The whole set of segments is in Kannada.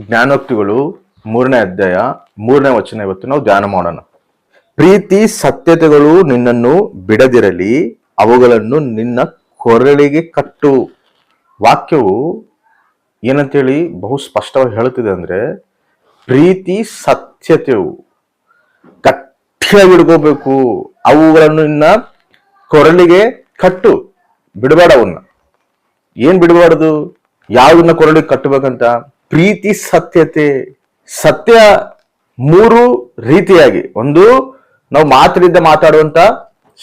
ಜ್ಞಾನೋಕ್ತಿಗಳು ಮೂರನೇ ಅಧ್ಯಾಯ, ಮೂರನೇ ವಚನ ಇವತ್ತು ನಾವು ಧ್ಯಾನ ಮಾಡೋಣ. ಪ್ರೀತಿ ಸತ್ಯತೆಗಳು ನಿನ್ನನ್ನು ಬಿಡದಿರಲಿ, ಅವುಗಳನ್ನು ನಿನ್ನ ಕೊರಳಿಗೆ ಕಟ್ಟು. ವಾಕ್ಯವು ಏನಂತೇಳಿ ಬಹು ಸ್ಪಷ್ಟವಾಗಿ ಹೇಳುತ್ತಿದೆ ಅಂದ್ರೆ, ಪ್ರೀತಿ ಸತ್ಯತೆಯು ಗಟ್ಟಿಯಾಗಿ ಹಿಡ್ಕೋಬೇಕು ಅವುಗಳನ್ನು ನಿನ್ನ ಕೊರಳಿಗೆ ಕಟ್ಟು, ಬಿಡಬೇಡ ಅವನ್ನ. ಏನ್ ಬಿಡಬಾರದು? ಯಾವ್ದನ್ನ ಕೊರಳಿಗೆ ಕಟ್ಟಬೇಕಂತ? ಪ್ರೀತಿ, ಸತ್ಯತೆ, ಸತ್ಯ ಮೂರು ರೀತಿಯಾಗಿ. ಒಂದು, ನಾವು ಮಾತಿನಿಂದ ಮಾತಾಡುವಂತ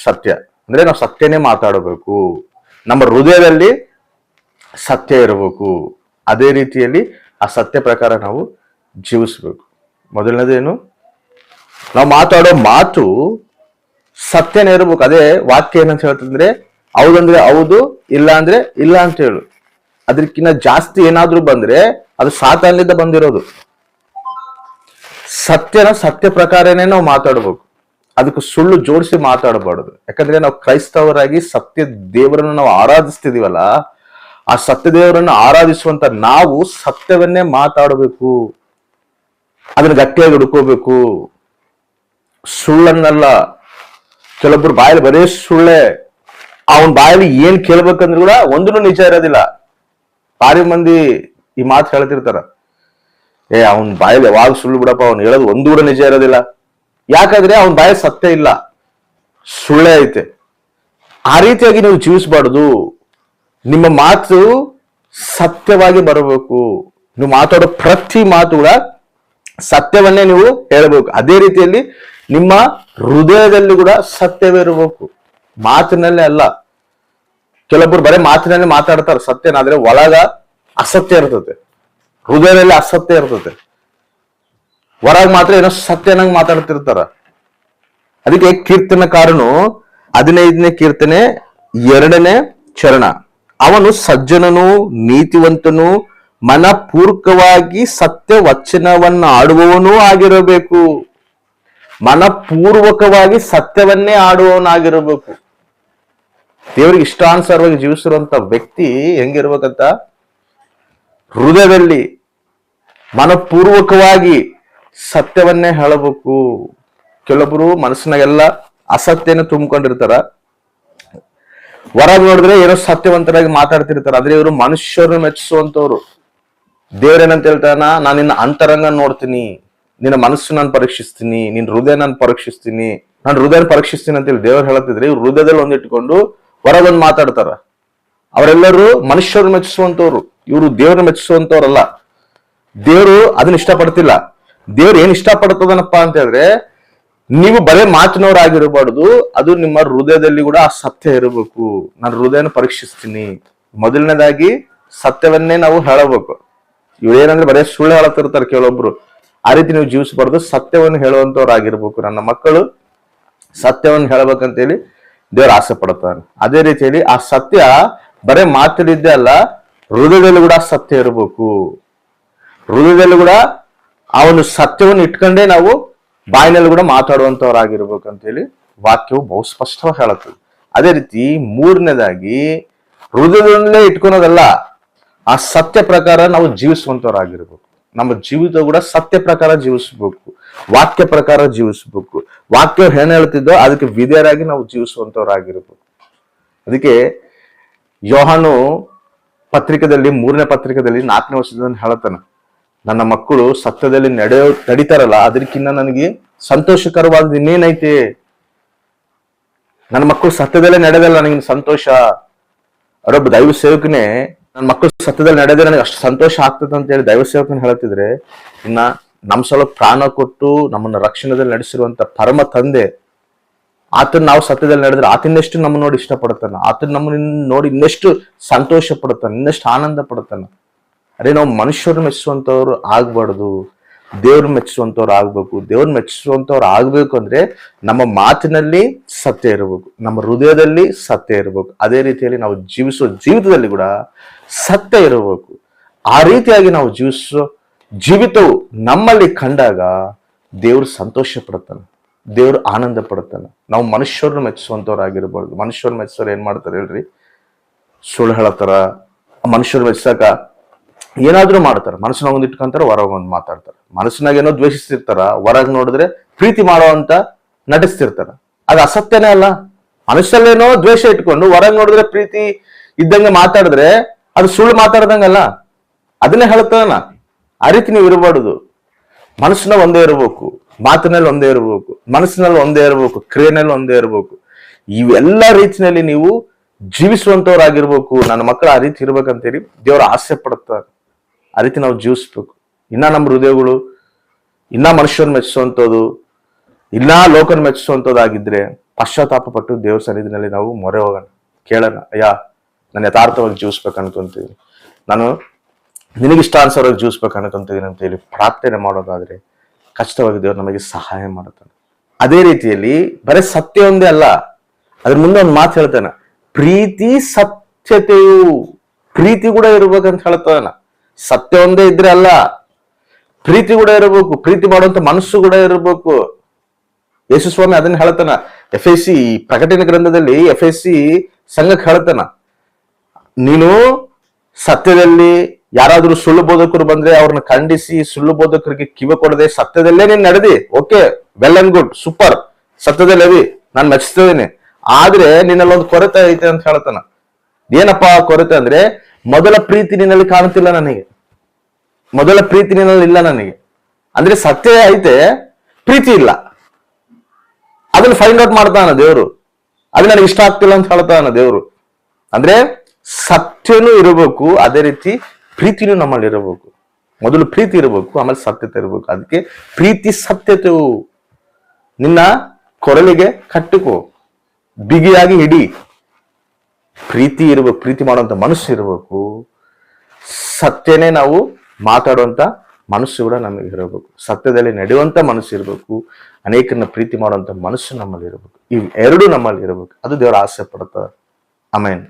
ಸತ್ಯ. ಅಂದ್ರೆ ನಾವು ಸತ್ಯನೇ ಮಾತಾಡಬೇಕು. ನಮ್ಮ ಹೃದಯದಲ್ಲಿ ಸತ್ಯ ಇರಬೇಕು. ಅದೇ ರೀತಿಯಲ್ಲಿ ಆ ಸತ್ಯ ಪ್ರಕಾರ ನಾವು ಜೀವಿಸ್ಬೇಕು. ಮೊದಲನೇದೇನು? ನಾವು ಮಾತಾಡೋ ಮಾತು ಸತ್ಯನೇ ಇರಬೇಕು. ಅದೇ ವಾಕ್ಯ ಏನಂತ ಹೇಳ್ತಂದ್ರೆ, ಹೌದಂದ್ರೆ ಹೌದು ಇಲ್ಲ ಅಂದ್ರೆ ಇಲ್ಲ ಅಂತ ಹೇಳು. ಅದಕ್ಕಿಂತ ಜಾಸ್ತಿ ಏನಾದ್ರೂ ಬಂದ್ರೆ ಅದು ಸಾತಾನ್ಲಿಂದ ಬಂದಿರೋದು. ಸತ್ಯನ ಸತ್ಯ ಪ್ರಕಾರನೇ ನಾವು ಮಾತಾಡ್ಬೇಕು. ಅದಕ್ಕೆ ಸುಳ್ಳು ಜೋಡಿಸಿ ಮಾತಾಡಬಾರ್ದು. ಯಾಕಂದ್ರೆ ನಾವು ಕ್ರೈಸ್ತವರಾಗಿ ಸತ್ಯ ದೇವರನ್ನು ನಾವು ಆರಾಧಿಸ್ತಿದೀವಲ್ಲ, ಆ ಸತ್ಯ ದೇವರನ್ನು ಆರಾಧಿಸುವಂತ ನಾವು ಸತ್ಯವನ್ನೇ ಮಾತಾಡಬೇಕು. ಅದನ್ನ ಗಟ್ಟಿಯಾಗಿ ಹುಡ್ಕೋಬೇಕು. ಸುಳ್ಳನ್ನಲ್ಲ. ಕೆಲವೊಬ್ರು ಬಾಯಲ್ಲಿ ಬರೇ ಸುಳ್ಳೆ. ಅವನ್ ಬಾಯಲ್ಲಿ ಏನ್ ಕೇಳ್ಬೇಕಂದ್ರೆ ಕೂಡ ಒಂದೂ ನಿಜ ಇರೋದಿಲ್ಲ. ಭಾರಿ ಮಂದಿ ಈ ಮಾತು ಹೇಳ್ತಿರ್ತಾರ. ಏ, ಅವನ್ ಬಾಯಲ್ಲಿ ಯಾವಾಗ ಸುಳ್ಳು ಬಿಡಪ್ಪ, ಅವ್ನು ಹೇಳೋದು ಒಂದು ಕೂಡ ನಿಜ ಇರೋದಿಲ್ಲ. ಯಾಕಂದ್ರೆ ಅವನ್ ಬಾಯಲ್ಲಿ ಸತ್ಯ ಇಲ್ಲ. ಸುಳ್ಳೇ ಐತೆ. ಆ ರೀತಿಯಾಗಿ ನೀವು ಜೀವಿಸಬಾರ್ದು. ನಿಮ್ಮ ಮಾತು ಸತ್ಯವಾಗಿ ಬರಬೇಕು. ನೀವು ಮಾತಾಡೋ ಪ್ರತಿ ಮಾತು ಕೂಡ ಸತ್ಯವನ್ನೇ ನೀವು ಹೇಳಬೇಕು. ಅದೇ ರೀತಿಯಲ್ಲಿ ನಿಮ್ಮ ಹೃದಯದಲ್ಲಿ ಕೂಡ ಸತ್ಯವಿರಬೇಕು ಮಾತಿನಲ್ಲೇ ಅಲ್ಲ. ಕೆಲವೊಬ್ರು ಬರೀ ಮಾತಿನಲ್ಲೇ ಮಾತಾಡ್ತಾರೆ. ಸತ್ಯನಾದ್ರೆ ಒಳಗ ಅಸತ್ಯ ಇರ್ತದೆ. ಹೃದಯದಲ್ಲಿ ಅಸತ್ಯ ಇರ್ತದೆ. ಹೊರಗ್ ಮಾತ್ರ ಏನೋ ಸತ್ಯನಂಗ್ ಮಾತಾಡ್ತಿರ್ತಾರ. ಅದಕ್ಕೆ ಕೀರ್ತನಕಾರನು ಹದಿನೈದನೇ ಕೀರ್ತನೆ ಎರಡನೇ ಚರಣ. ಅವನು ಸಜ್ಜನನು, ನೀತಿವಂತನು, ಮನಪೂರ್ವಕವಾಗಿ ಸತ್ಯ ವಚನವನ್ನು ಆಡುವವನೂ ಆಗಿರಬೇಕು. ಮನಪೂರ್ವಕವಾಗಿ ಸತ್ಯವನ್ನೇ ಆಡುವವನಾಗಿರಬೇಕು. ದೇವರಿಗೆ ಇಷ್ಟಾನುಸಾರವಾಗಿ ಜೀವಿಸಿರುವಂತ ವ್ಯಕ್ತಿ ಹೆಂಗಿರ್ಬೇಕಂತ ಹೃದಯದಲ್ಲಿ ಮನಪೂರ್ವಕವಾಗಿ ಸತ್ಯವನ್ನೇ ಹೇಳಬೇಕು. ಕೆಲವೊಬ್ರು ಮನಸ್ಸಿನಾಗೆಲ್ಲ ಅಸತ್ಯನ ತುಂಬಿಕೊಂಡಿರ್ತಾರ. ಹೊರಗೆ ನೋಡಿದ್ರೆ ಏನೋ ಸತ್ಯವಂತರಾಗಿ ಮಾತಾಡ್ತಿರ್ತಾರೆ. ಆದ್ರೆ ಇವರು ಮನುಷ್ಯರನ್ನು ಮೆಚ್ಚಿಸುವಂತವ್ರು. ದೇವ್ರೇನಂತ ಹೇಳ್ತಾನ ನಾನು ನಿನ್ನ ಅಂತರಂಗ ನೋಡ್ತೀನಿ. ನಿನ್ನ ಮನಸ್ಸು ನಾನು ಪರೀಕ್ಷಿಸ್ತೀನಿ. ನಿನ್ನ ಹೃದಯ ನಾನು ಪರೀಕ್ಷಿಸ್ತೀನಿ. ನಾನು ಹೃದಯ ಪರೀಕ್ಷಿಸ್ತೀನಿ ಅಂತೇಳಿ ದೇವ್ರು ಹೇಳತ್ತಿದ್ರೆ ಇವ್ರು ಹೃದಯದಲ್ಲಿ ಒಂದಿಟ್ಕೊಂಡು ಹೊರಗೊಂದು ಮಾತಾಡ್ತಾರ. ಅವರೆಲ್ಲರೂ ಮನುಷ್ಯರು ಮೆಚ್ಚಿಸುವಂತವ್ರು. ಇವರು ದೇವ್ರನ್ನ ಮೆಚ್ಚಿಸುವಂತವ್ರಲ್ಲ. ದೇವರು ಅದನ್ನ ಇಷ್ಟಪಡ್ತಿಲ್ಲ. ದೇವ್ರು ಏನ್ ಇಷ್ಟಪಡ್ತದನಪ್ಪ ಅಂತ ಹೇಳಿದ್ರೆ, ನೀವು ಬರೇ ಮಾತಿನವರಾಗಿರಬಾರ್ದು, ಅದು ನಿಮ್ಮ ಹೃದಯದಲ್ಲಿ ಕೂಡ ಆ ಸತ್ಯ ಇರಬೇಕು. ನಾನು ಹೃದಯನ ಪರೀಕ್ಷಿಸ್ತೀನಿ. ಮೊದಲನೇದಾಗಿ ಸತ್ಯವನ್ನೇ ನಾವು ಹೇಳಬೇಕು. ಇವ್ರೇನಂದ್ರೆ ಬರೇ ಸುಳ್ಳು ಹೇಳತ್ತಿರ್ತಾರೆ ಕೆಲವೊಬ್ರು ಆ ರೀತಿ ನೀವು ಜೀವಿಸಬಾರ್ದು, ಸತ್ಯವನ್ನು ಹೇಳುವಂತವ್ರಾಗಿರ್ಬೇಕು. ನನ್ನ ಮಕ್ಕಳು ಸತ್ಯವನ್ನು ಹೇಳಬೇಕಂತೇಳಿ ದೇವ್ರು ಆಸೆ ಪಡ್ತಾನೆ ಅದೇ ರೀತಿಯಲ್ಲಿ ಆ ಸತ್ಯ ಬರೇ ಮಾತಿಲಿದ್ದೆ ಅಲ್ಲ ಹೃದಯದಲ್ಲಿ ಕೂಡ ಸತ್ಯ ಇರಬೇಕು. ಹೃದಯದಲ್ಲಿ ಕೂಡ ಆ ಒಂದು ಸತ್ಯವನ್ನು ಇಟ್ಕೊಂಡೇ ನಾವು ಬಾಯಿನಲ್ಲಿ ಕೂಡ ಮಾತಾಡುವಂತವ್ರಾಗಿರ್ಬೇಕು ಅಂತೇಳಿ ವಾಕ್ಯವು ಬಹು ಸ್ಪಷ್ಟವಾಗಿ ಹೇಳುತ್ತದೆ. ಅದೇ ರೀತಿ ಮೂರನೇದಾಗಿ ಹೃದಯದಲ್ಲೇ ಇಟ್ಕೊಳೋದಲ್ಲ, ಆ ಸತ್ಯ ಪ್ರಕಾರ ನಾವು ಜೀವಿಸುವಂತವ್ರಾಗಿರ್ಬೇಕು ನಮ್ಮ ಜೀವಿತ ಕೂಡ ಸತ್ಯ ಪ್ರಕಾರ ಜೀವಿಸಬೇಕು, ವಾಕ್ಯ ಪ್ರಕಾರ ಜೀವಿಸಬೇಕು. ವಾಕ್ಯ ಏನ್ ಹೇಳ್ತಿದ್ದೋ ಅದಕ್ಕೆ ವಿಧೇಯರಾಗಿ ನಾವು ಜೀವಿಸುವಂತವ್ರಾಗಿರ್ಬೇಕು ಅದಕ್ಕೆ ಯೋಹಾನು ಪತ್ರಿಕೆದಲ್ಲಿ, ಮೂರನೇ ಪತ್ರಿಕೆದಲ್ಲಿ, ನಾಲ್ಕನೇ ವರ್ಷದಿಂದ ಹೇಳತಾನ ನನ್ನ ಮಕ್ಕಳು ಸತ್ಯದಲ್ಲಿ ನಡೆಯೋ, ನಡೀತಾರಲ್ಲ, ಅದಕ್ಕಿಂತ ನನಗೆ ಸಂತೋಷಕರವಾದ ಇನ್ನೇನೈತಿ? ನನ್ನ ಮಕ್ಕಳು ಸತ್ಯದಲ್ಲೇ ನಡೆದಲ್ಲ, ನನಗೆ ಸಂತೋಷ. ಅವರೊಬ್ಬ ದೈವ ಸೇವಕನೇ, ನನ್ನ ಮಕ್ಕಳು ಸತ್ಯದಲ್ಲಿ ನಡೆದ್ರೆ ನನಗೆ ಅಷ್ಟು ಸಂತೋಷ ಆಗ್ತದೆ ಅಂತ ಹೇಳಿ ದೈವ ಸೇವಕನ ಹೇಳ್ತಿದ್ರೆ ಇನ್ನ ನಮ್ ಸಲ ಪ್ರಾಣ ಕೊಟ್ಟು ನಮ್ಮನ್ನ ರಕ್ಷಣದಲ್ಲಿ ನಡೆಸಿರುವಂತ ಪರಮ ತಂದೆ ಆತನ ನಾವು ಸತ್ಯದಲ್ಲಿ ನಡೆದ್ರೆ ಆತನೆಷ್ಟು ನಮ್ಮ ನೋಡಿ ಇಷ್ಟಪಡ್ತಾನ ಆತನ ನಮ್ಮನ್ನ ನೋಡಿ ಇನ್ನೆಷ್ಟು ಸಂತೋಷ ಪಡ್ತಾನೆ ಇನ್ನೆಷ್ಟು ಆನಂದ ಪಡ್ತಾನ ಅದೇ ನಾವು ಮನುಷ್ಯರು ಮೆಚ್ಚುವಂತವ್ರು ಆಗ್ಬಾರ್ದು. ದೇವ್ರು ಮೆಚ್ಚಿಸುವಂತವ್ರು ಆಗ್ಬೇಕು. ದೇವ್ರ ಮೆಚ್ಚಿಸುವಂತವ್ರು ಆಗ್ಬೇಕು ಅಂದ್ರೆ ನಮ್ಮ ಮಾತಿನಲ್ಲಿ ಸತ್ಯ ಇರಬೇಕು. ನಮ್ಮ ಹೃದಯದಲ್ಲಿ ಸತ್ಯ ಇರಬೇಕು. ಅದೇ ರೀತಿಯಲ್ಲಿ ನಾವು ಜೀವಿಸುವ ಜೀವಿತದಲ್ಲಿ ಕೂಡ ಸತ್ಯ ಇರಬೇಕು. ಆ ರೀತಿಯಾಗಿ ನಾವು ಜೀವಿಸೋ ಜೀವಿತವು ನಮ್ಮಲ್ಲಿ ಕಂಡಾಗ ದೇವ್ರು ಸಂತೋಷ ಪಡ್ತಾನೆ ದೇವ್ರು ಆನಂದ ಪಡ್ತಾನೆ ನಾವು ಮನುಷ್ಯರನ್ನ ಮೆಚ್ಚಿಸುವಂತವ್ರಾಗಿರ್ಬಾರ್ದು ಮನುಷ್ಯರು ಮೆಚ್ಚಿಸೋರು ಏನ್ ಮಾಡ್ತಾರೆ ಹೇಳ್ರಿ? ಸುಳ್ಳು ಹೇಳತ್ತಾರ. ಮನುಷ್ಯರು ಮೆಚ್ಚಾಕ ಏನಾದ್ರೂ ಮಾಡ್ತಾರೆ. ಮನಸ್ಸಿನಾಗ ಒಂದ್ ಇಟ್ಕೊಂತಾರ, ಹೊರಗೆ ಒಂದ್ ಮಾತಾಡ್ತಾರೆ. ಮನಸ್ಸಿನಾಗ ಏನೋ ದ್ವೇಷಿಸ್ತಿರ್ತಾರ, ಹೊರಗ್ ನೋಡಿದ್ರೆ ಪ್ರೀತಿ ಮಾಡುವಂತ ನಟಿಸ್ತಿರ್ತಾರ. ಅದು ಅಸತ್ಯನೇ ಅಲ್ಲ. ಮನುಷ್ಯಲ್ಲೇನೋ ದ್ವೇಷ ಇಟ್ಕೊಂಡು ಹೊರಗ್ ನೋಡಿದ್ರೆ ಪ್ರೀತಿ ಇದ್ದಂಗೆ ಮಾತಾಡಿದ್ರೆ ಅದು ಸುಳ್ಳು ಮಾತಾಡ್ದಂಗಲ್ಲ ಅದನ್ನೇ ಹೇಳ್ತಾನ. ಆ ರೀತಿ ನೀವು ಇರಬಾರ್ದು. ಮನಸ್ಸಿನ ಒಂದೇ ಇರಬೇಕು. ಮಾತಿನಲ್ಲಿ ಒಂದೇ ಇರಬೇಕು, ಮನಸ್ಸಿನಲ್ಲಿ ಒಂದೇ ಇರಬೇಕು, ಕ್ರಿಯೆನಲ್ಲಿ ಒಂದೇ ಇರಬೇಕು. ಇವೆಲ್ಲ ರೀತಿಯಲ್ಲಿ ನೀವು ಜೀವಿಸುವಂತವ್ರಾಗಿರ್ಬೇಕು. ನನ್ನ ಮಕ್ಕಳು ಆ ರೀತಿ ಇರ್ಬೇಕಂತೇಳಿ ದೇವರ ಆಸೆ ಪಡುತ್ತಾರೆ. ಆ ರೀತಿ ನಾವು ಜೀವಿಸ್ಬೇಕು. ಇನ್ನ ನಮ್ಮ ಹೃದಯಗಳು, ಇನ್ನ ಮನುಷ್ಯನ ಮೆಚ್ಚಿಸುವಂಥದ್ದು, ಇನ್ನ ಲೋಕನ ಮೆಚ್ಚಿಸುವಂಥದ್ದಾಗಿದ್ರೆ ಪಶ್ಚಾತ್ತಾಪ ಪಟ್ಟು ದೇವ್ರ ಸನ್ನಿಧಿನಲ್ಲಿ ನಾವು ಮೊರೆ ಹೋಗೋಣ. ಕೇಳೋಣ, ಅಯ್ಯ, ನಾನು ಯಥಾರ್ಥವಾಗಿ ಜೀವಿಸ್ಬೇಕು ಅನ್ಕೊಂತೀನಿ. ನಾನು ನಿನಗಿಷ್ಟ ಜೀವಿಸ್ಬೇಕು ಅನ್ಕೊಂತಿದ್ದೀನಿ ಅಂತ ಹೇಳಿ ಪ್ರಾರ್ಥನೆ ಮಾಡೋದಾದ್ರೆ ಖಚಿತವಾಗಿ ದೇವರು ನಮಗೆ ಸಹಾಯ ಮಾಡುತ್ತಾನೆ. ಅದೇ ರೀತಿಯಲ್ಲಿ ಬರೀ ಸತ್ಯ ಒಂದೇ ಅಲ್ಲ, ಅದ್ರ ಮುಂದೆ ಒಂದು ಮಾತು ಹೇಳ್ತಾನೆ, ಪ್ರೀತಿ ಸತ್ಯತೆಯು ಪ್ರೀತಿ ಕೂಡ ಇರ್ಬೇಕಂತ ಹೇಳ್ತಾನ. ಸತ್ಯ ಒಂದೇ ಇದ್ರೆ ಅಲ್ಲ, ಪ್ರೀತಿ ಕೂಡ ಇರಬೇಕು, ಪ್ರೀತಿ ಮಾಡುವಂತ ಮನಸ್ಸು ಕೂಡ ಇರಬೇಕು. ಯೇಸು ಸ್ವಾಮಿ ಅದನ್ನ ಹೇಳ್ತಾನ. ಎಫ್ ಎಸ್ ಸಿ ಪ್ರಕಟಣೆ ಗ್ರಂಥದಲ್ಲಿ ಎಫ್ ಎಸ್ ಸಿ ಸಂಘಕ್ಕೆ ಹೇಳ್ತಾನ, ನೀನು ಸತ್ಯದಲ್ಲಿ ಯಾರಾದ್ರೂ ಸುಳ್ಳು ಬೋಧಕರು ಬಂದ್ರೆ ಅವ್ರನ್ನ ಖಂಡಿಸಿ ಸುಳ್ಳು ಬೋಧಕರಿಗೆ ಕಿವಿ ಕೊಡದೆ ಸತ್ಯದಲ್ಲೇ ನೀನ್ ನಡೆದಿ. Okay well and good super ಸತ್ಯದಲ್ಲಿ ನಾನು ಮೆಚ್ಚಿಸ್ತೇನೆ ಆದ್ರೆ ನಿನ್ನಲ್ಲಿ ಒಂದು ಕೊರತೆ ಐತೆ ಅಂತ ಹೇಳ್ತಾನ. ಏನಪ್ಪಾ ಕೊರತೆ ಅಂದ್ರೆ, ಮೊದಲ ಪ್ರೀತಿ ನಿನ್ನಲ್ಲಿ ಕಾಣುತ್ತಿಲ್ಲ ನನಗೆ. ಮೊದಲ ಪ್ರೀತಿ ನಿನ್ನಲ್ಲಿ ಇಲ್ಲ ನನಗೆ. ಅಂದ್ರೆ ಸತ್ಯ ಐತೆ, ಪ್ರೀತಿ ಇಲ್ಲ. ಅದನ್ನ ಫೈಂಡ್ ಔಟ್ ಮಾಡ್ತಾನ ದೇವ್ರು. ಅದು ನನಗೆ ಇಷ್ಟ ಆಗ್ತಿಲ್ಲ ಅಂತ ಹೇಳ್ತಾನ ದೇವ್ರು. ಅಂದ್ರೆ ಸತ್ಯನೂ ಇರಬೇಕು, ಅದೇ ರೀತಿ ಪ್ರೀತಿನೂ ನಮ್ಮಲ್ಲಿ ಇರಬೇಕು. ಮೊದಲು ಪ್ರೀತಿ ಇರಬೇಕು, ಆಮೇಲೆ ಸತ್ಯತೆ ಇರಬೇಕು. ಅದಕ್ಕೆ ಪ್ರೀತಿ ಸತ್ಯತೆಯು ನಿನ್ನ ಕೊರಳಿಗೆ ಕಟ್ಟುಕೋ. ಬಿಗಿಯಾಗಿ ಹಿಡಿ. ಪ್ರೀತಿ ಇರಬೇಕು, ಪ್ರೀತಿ ಮಾಡುವಂತ ಮನಸ್ಸು ಇರಬೇಕು. ಸತ್ಯನೇ ನಾವು ಮಾತಾಡುವಂತ ಮನಸ್ಸು ಕೂಡ ನಮಗೆ ಇರಬೇಕು. ಸತ್ಯದಲ್ಲಿ ನಡೆಯುವಂತ ಮನಸ್ಸು ಇರಬೇಕು. ಅನೇಕರನ್ನ ಪ್ರೀತಿ ಮಾಡುವಂತ ಮನಸ್ಸು ನಮ್ಮಲ್ಲಿ ಇರಬೇಕು. ಇವ್ ಎರಡು ನಮ್ಮಲ್ಲಿ ಇರಬೇಕು. ಅದು ದೇವರ ಆಸೆ ಪಡ್ತಾರೆ ಆಮೇನ್.